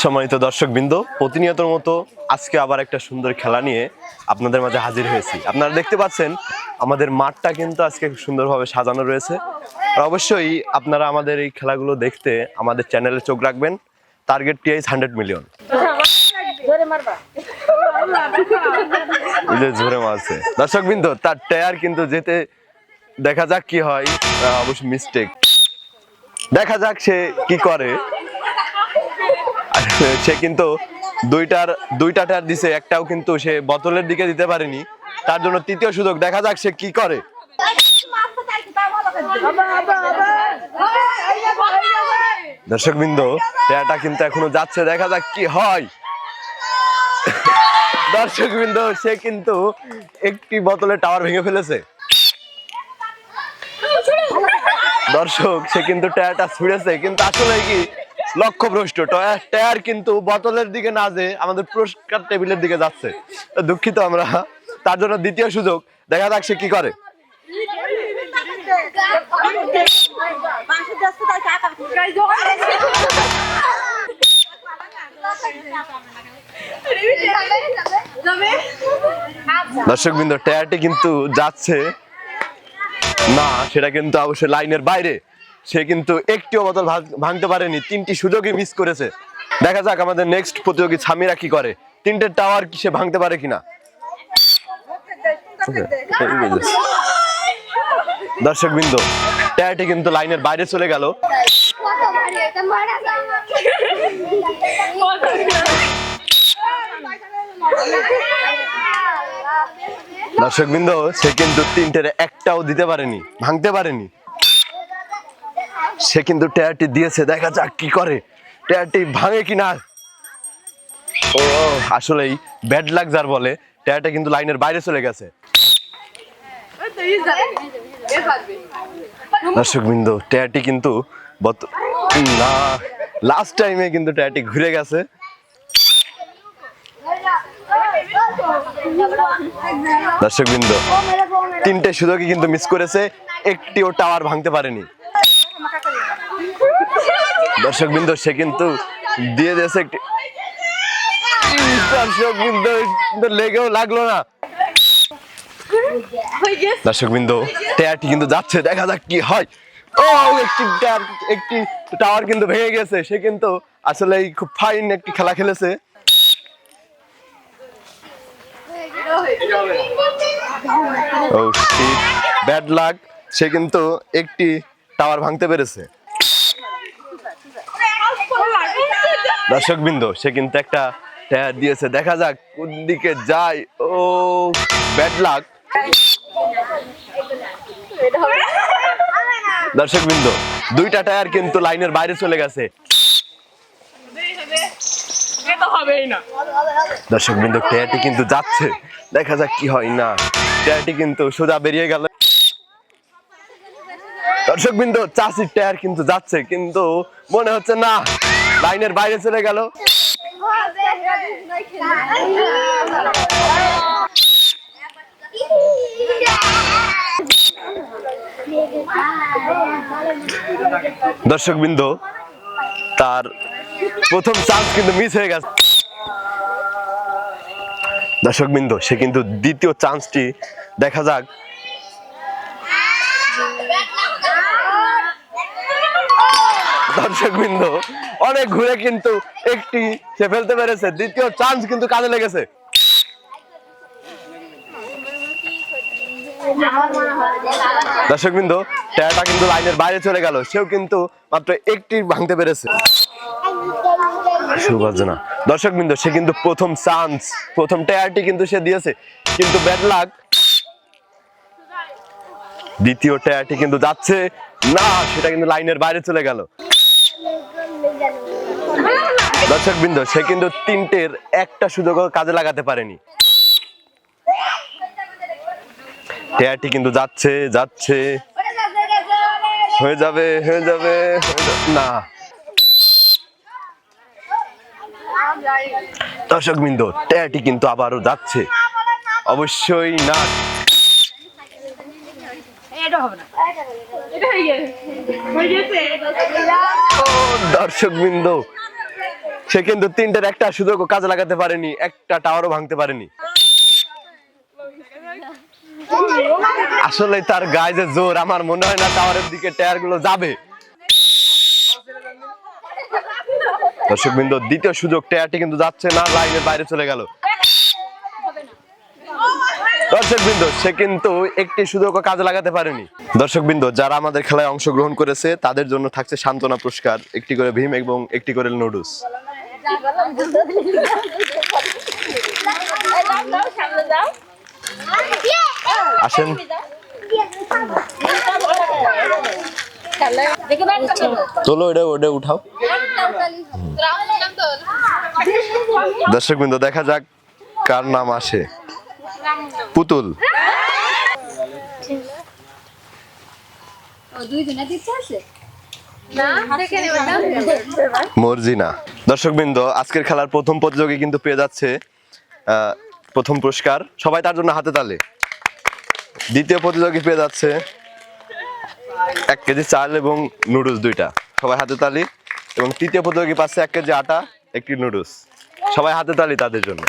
সম্মানিত দর্শক বিন্দু প্রতিনিয়তর মতো আজকে আবার একটা সুন্দর খেলা নিয়ে আপনাদের মাঝে হাজির হয়েছি। আপনারা দেখতে পাচ্ছেন আমাদের মাঠটা কিন্তু আজকে সুন্দরভাবে সাজানো রয়েছে। আর অবশ্যই আপনারা আমাদের এই খেলাগুলো দেখতে আমাদের চ্যানেলে চোখ রাখবেন। টার্গেট টিআইস হান্ড্রেড মিলিয়ন যে ঝরে মারছে। দর্শক বিন্দু তার টায়ার কিন্তু যেতে দেখা যাক কি হয়। আহ, অবশ্যই মিস্টেক দেখা যাক সে কি করে। সে কিন্তু দুইটার দুইটা টায়ার দিছে, একটাও কিন্তু সে বোতলের দিকে দিতে পারেনি। তার জন্য তৃতীয় সুযোগ, দেখা যাক সে কি করে। দর্শক বিন্দু টায়ারটা কিন্তু এখনও যাচ্ছে, দেখা যাক কি হয়। দর্শক বিন্দু সে কিন্তু একটি বোতলের টাওয়ার ভেঙে ফেলেছে। দর্শক, সে কিন্তু টায়ারটা ছুঁড়েছে, কিন্তু আসলে কি লক্ষ্যভ্রষ্ট। টায়ার কিন্তু বোতলের দিকে না যে আমাদের পুরস্কার টেবিলের দিকে যাচ্ছে। দুঃখিত আমরা। তার জন্য দ্বিতীয় সুযোগ, দেখা যাক সে কি করে। দর্শক বিন্দু টায়ারটি কিন্তু যাচ্ছে। না, সেটা কিন্তু অবশ্যই লাইনের বাইরে। সে কিন্তু একটিও বোতল ভাঙ- ভাঙতে পারেনি। তিনটি সুযোগই মিস করেছে। দেখা যাক আমাদের নেক্সট প্রতিযোগী সামিরা কি করে। তিনটে টাওয়ার কি সে ভাঙতে পারে কিনা। দর্শক বিন্দু টায়ারটি কিন্তু লাইনের বাইরে চলে গেল। দর্শক বিন্দু সে কিন্তু তিনটের একটাও দিতে পারেনি, ভাঙতে পারেনি। সে কিন্তু টায়ারটি দিয়েছে, দেখা যাক কি করে। টায়ারটি ভাঙে কিনা। ও, আসলেই ব্যাড লাগ যার বলে টায়ারটা কিন্তু লাইনের বাইরে চলে গেছে। দর্শক বিন্দু টায়ারটি কিন্তু না লাস্ট টাইমে কিন্তু টায়ারটি ঘুরে গেছে। দর্শক বিন্দু তিনটে সুযোগই কিন্তু মিস করেছে, একটিও টাওয়ার ভাঙতে পারেনি। দর্শক বিন্দু সে কিন্তু দিয়ে দিয়েছে একটি দর্শক বিন্দু কিন্তু লেগেও লাগল না। দর্শক বিন্দু টায়ারটি কিন্তু যাচ্ছে, দেখা যাক কি হয়। ও, একটি একটি টাওয়ার কিন্তু ভেঙে গেছে। সে কিন্তু আসলে খুব ফাইন একটি খেলা খেলেছে। ও ব্যাড লাক সে কিন্তু একটি টাওয়ার ভাঙতে পেরেছে। দর্শক বিন্দু সে কিন্তু একটা টায়ার দিয়েছে। দেখা যাক কোন দিকে যায়। ও ব্যাড লাক দর্শক বিন্দু দুইটা টায়ার কিন্তু লাইনের বাইরে চলে গেছে। দর্শক বিন্দু টায়ারটি কিন্তু যাচ্ছে। দেখা যাক কি হয় না। টায়ারটি কিন্তু সোজা বেরিয়ে গেল। দর্শক বিন্দু চাষির টায়ার কিন্তু যাচ্ছে, কিন্তু মনে হচ্ছে না। লাইনের বাইরে চলে গেল। দর্শক বিন্দু তার প্রথম চান্স কিন্তু মিস হয়ে গেছে। দর্শক বিন্দু সে কিন্তু দ্বিতীয় চান্সটি দেখা যাক দর্শক বিন্দু, অনেক ঘুরে কিন্তু একটি সে ফেলতে পেরেছে। দ্বিতীয় চান্স কিন্তু কাজে লেগেছে। দর্শক বিন্দু কিন্তু লাইনের বাইরে চলে গেল। সেও কিন্তু মাত্র একটি ভাঙতে পেরেছে। সুভাষজনা, দর্শক বিন্দু, সে কিন্তু প্রথম চান্স প্রথম টায়ারটি কিন্তু সে দিয়েছে। কিন্তু ব্যাড লাক দ্বিতীয় টায়ারটি কিন্তু যাচ্ছে। না, সেটা কিন্তু লাইনের বাইরে চলে গেল। দর্শক বিন্দু, সে কিন্তু তিনটের একটা সুযোগ কাজে লাগাতে পারেনি। টায়ারটি কিন্তু যাচ্ছে যাচ্ছে। হয়ে যাবে হয়ে যাবে না। দর্শক বিন্দু টায়ারটি কিন্তু আবারও যাচ্ছে। অবশ্যই না। এটা হবে না। দর্শক বিন্দু, সে কিন্তু তিনটার একটা সুযোগ কাজে লাগাতে পারেনি, একটা টাওয়ারও ভাঙতে পারেনি। আসলে তার গায়ে যে জোর, আমার মনে হয় না টাওয়ারের দিকে টায়ারগুলো যাবে। দর্শক বিন্দু, দ্বিতীয় সুযোগ টায়ারটি কিন্তু যাচ্ছে না লাইনের বাইরে চলে গেল। দর্শক বিন্দু, সে কিন্তু একটি সুযোগও কাজে লাগাতে পারেনি। দর্শক বিন্দু, যারা আমাদের খেলায় অংশগ্রহণ করেছে, তাদের জন্য থাকছে সান্ত্বনা পুরস্কার, একটি করে ভীম এবং একটি করে নুডলস। আসেন। তোলো ওটা ওটা উঠাও। দর্শক বিন্দু, দেখা যাক কার নাম আসে। পুতুল। মর্জিনা। দর্শক বিন্দু আজকের খেলার প্রথম প্রতিযোগী কিন্তু পেয়ে যাচ্ছে আহ, প্রথম পুরস্কার। সবাই তার জন্য হাতে তালে। দ্বিতীয় প্রতিযোগী পেয়ে যাচ্ছে এক কেজি চাল এবং নুডলস দুইটা। সবাই হাতে তালি। এবং তৃতীয় প্রতিযোগী পাচ্ছে এক কেজি আটা একটি নুডলস। সবাই হাতে তালি তাদের জন্য।